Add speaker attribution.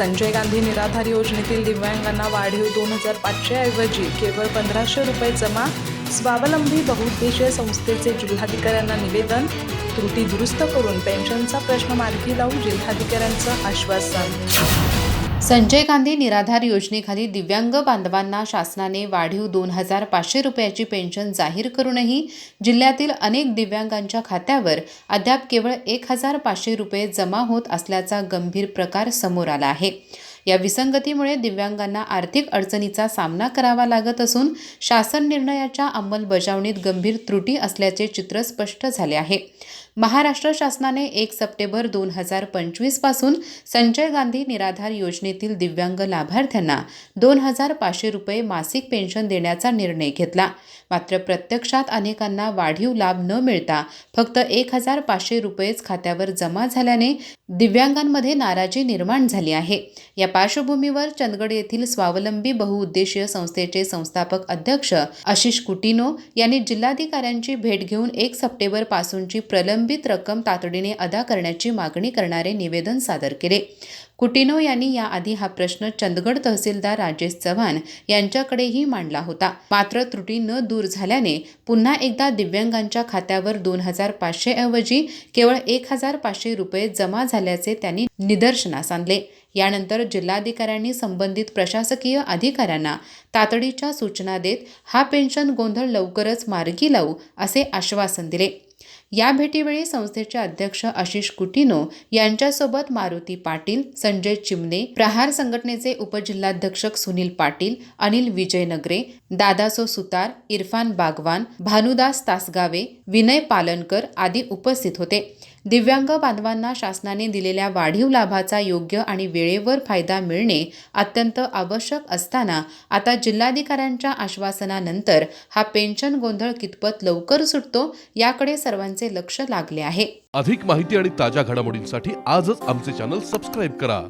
Speaker 1: संजय गांधी निराधार योजनेतील दिव्यांगांना वाढीव दोन हजार पाचशे ऐवजी केवळ पंधराशे रुपये जमा. स्वावलंबी बहुउद्देशीय संस्थेचे जिल्हाधिकाऱ्यांना निवेदन. त्रुटी दुरुस्त करून पेन्शनचा प्रश्न मार्गी लावून जिल्हाधिकाऱ्यांचं आश्वासन.
Speaker 2: संजय गांधी निराधार योजनेखाली दिव्यांग बांधवांना शासनाने वाढीव दोन हजार पाचशे रुपयाची पेन्शन जाहीर करूनही जिल्ह्यातील अनेक दिव्यांगांच्या खात्यावर अद्याप केवळ एक हजार पाचशे रुपये जमा होत असल्याचा गंभीर प्रकार समोर आला आहे. या विसंगतीमुळे दिव्यांगांना आर्थिक अडचणीचा सामना करावा लागत असून शासन निर्णयाच्या अंमलबजावणीत गंभीर त्रुटी असल्याचे चित्र स्पष्ट झाले आहे. महाराष्ट्र शासनाने एक सप्टेंबर दोन हजार पंचवीसपासून संजय गांधी निराधार योजनेतील दिव्यांग लाभार्थ्यांना दोन हजार पाचशे रुपये मासिक पेन्शन देण्याचा निर्णय घेतला. मात्र प्रत्यक्षात अनेकांना वाढीव लाभ न मिळता फक्त एक हजार पाचशे रुपयेच खात्यावर जमा झाल्याने दिव्यांगांमध्ये नाराजी निर्माण झाली आहे. या पार्श्वभूमीवर चंदगड येथील स्वावलंबी बहुउद्देशीय संस्थेचे संस्थापक अध्यक्ष आशिष कुटिनो यांनी जिल्हाधिकाऱ्यांची भेट घेऊन एक सप्टेंबर पासूनची प्रलंबित रक्कम तातडीने अदा करण्याची मागणी करणारे निवेदन सादर केले. कुटिनो यांनी याआधी हा प्रश्न चंदगड तहसीलदार राजेश चव्हाण यांच्याकडेही मांडला होता. मात्र त्रुटी न दूर झाल्याने पुन्हा एकदा दिव्यांगांच्या खात्यावर दोन हजार पाचशे ऐवजी केवळ एक हजार पाचशे रुपये जमा झाल्याचे त्यांनी निदर्शनास आणले. यानंतर जिल्हाधिकाऱ्यांनी संबंधित प्रशासकीय अधिकाऱ्यांना तातडीच्या सूचना देत हा पेन्शन गोंधळ लवकरच मार्गी लावू असे आश्वासन दिले. या भेटीवेळी संस्थेचे अध्यक्ष आशिष कुटिनो यांच्यासोबत मारुती पाटील संजय चिमणे प्रहार संघटनेचे उपजिल्हाध्यक्ष सुनील पाटील अनिल विजयनगरे दादासो सुतार इरफान बागवान भानुदास तासगावे विनय पालनकर आदी उपस्थित होते. दिव्यांग बांधवांना शासनाने दिलेल्या वाढीव लाभाचा योग्य आणि वेळेवर फायदा मिळणे अत्यंत आवश्यक असताना आता जिल्हाधिकाऱ्यांच्या आश्वासनानंतर हा पेन्शन गोंधळ कितपत लवकर सुटतो याकडे सर्वांचे लक्ष लागले आहे.
Speaker 3: अधिक माहिती आणि ताज्या घडामोडींसाठी आजच आमचे चॅनल सबस्क्राईब करा.